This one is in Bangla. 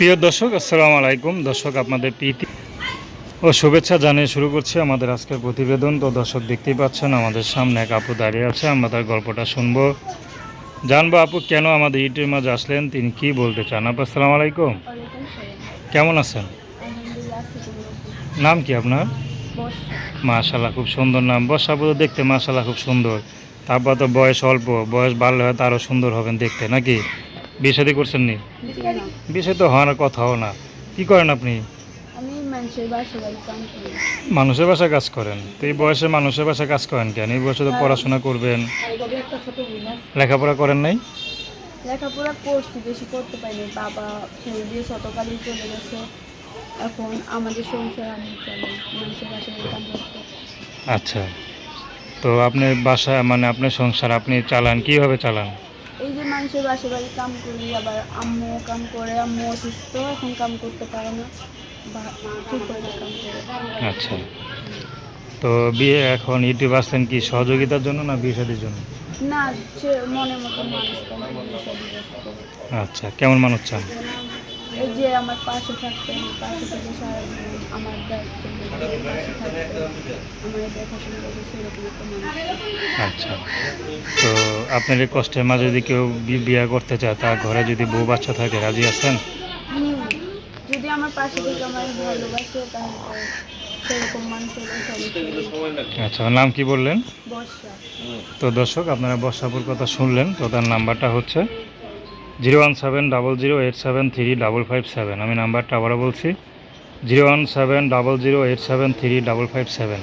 প্রিয় দর্শক, আসসালামু আলাইকুম। দর্শক, আপনাদের প্রীতি ও শুভেচ্ছা জানিয়ে শুরু করছি আমাদের আজকের প্রতিবেদন। তো দর্শক, দেখতেই পাচ্ছেন, আমাদের সামনে এক আপু দাঁড়িয়ে আছে। আমরা তার গল্পটা শুনব। জানব আপু, কেন আমাদের ইউটিউবের মাঝে আসলেন? তিনি কি বলতে চান? আপু, আসসালামু আলাইকুম। কেমন আছেন। নাম কি আপনার? মাশাল্লাহ খুব সুন্দর নাম। বর্ষা আপু তো দেখতে মাশাল্লাহ খুব সুন্দর। তারপর তো বয়স অল্প। বয়স বাড়লে হয়তো আরও সুন্দর হবেন দেখতে, নাকি? বিয়ে শাদী করছেন নি। বিয়ে তো হওয়ার কথাও না। কি করেন আপনি? মানুষের বাসায় কাজ করেন? তো এই বয়সে মানুষের বাসায় কাজ করেন কেন? এই বয়সে তো পড়াশোনা করবেন। লেখাপড়া করেন নাই? লেখাপড়া করছি বেশি করতে পারিনি। বাবা ছেড়ে দিয়ে শতকালই চলে গেছে। এখন আমাদের সংসার আমি মানুষের বাসা বাড়ি কাম করতে। আচ্ছা। তো আপনি বাসা মানে আপনার সংসার আপনি চালান? কীভাবে চালান? মানুষের বাসে বাড়ি কাম করি আবার আম্মু কাম করে আম্মু অসুস্থ এখন কাম করতে পারে না। বা ঠিক করে কাম করে। আচ্ছা। তো বিয়ে এখন ইউটিউব আসলেন কি সহযোগিতার জন্য না বিয়ে শাদির জন্য? না সে মনের মতো মানুষ। আচ্ছা কেমন মানুষ চান? এই যে আমার পাশে থাকতে আমার পাশে থেকে সারা জীবন আমার দায়িত্ব নিয়ে পাশে থাকতে আমার দেখাশোনা করবে সেরকম একটা মানুষ আচ্ছা। তো আপনার এই কষ্টের মাঝে যদি কেউ বিয়ে করতে চায় তার ঘরে যদি বউ বাচ্চা থাকে রাজি আছেন? যদি আমার পাশে থেকে আমার ভালোবাসে তাহলে তো সেরকম মানুষের সমস্যা আচ্ছা নাম কি বললেন? তো দর্শক আপনারা বর্ষাপুর কথা শুনলেন তো তার নাম্বারটা হচ্ছে zero one seven double zero eight seven three double five seven. আমি নাম্বারটা আবারও বলছি zero one seven double zero eight seven three double five seven.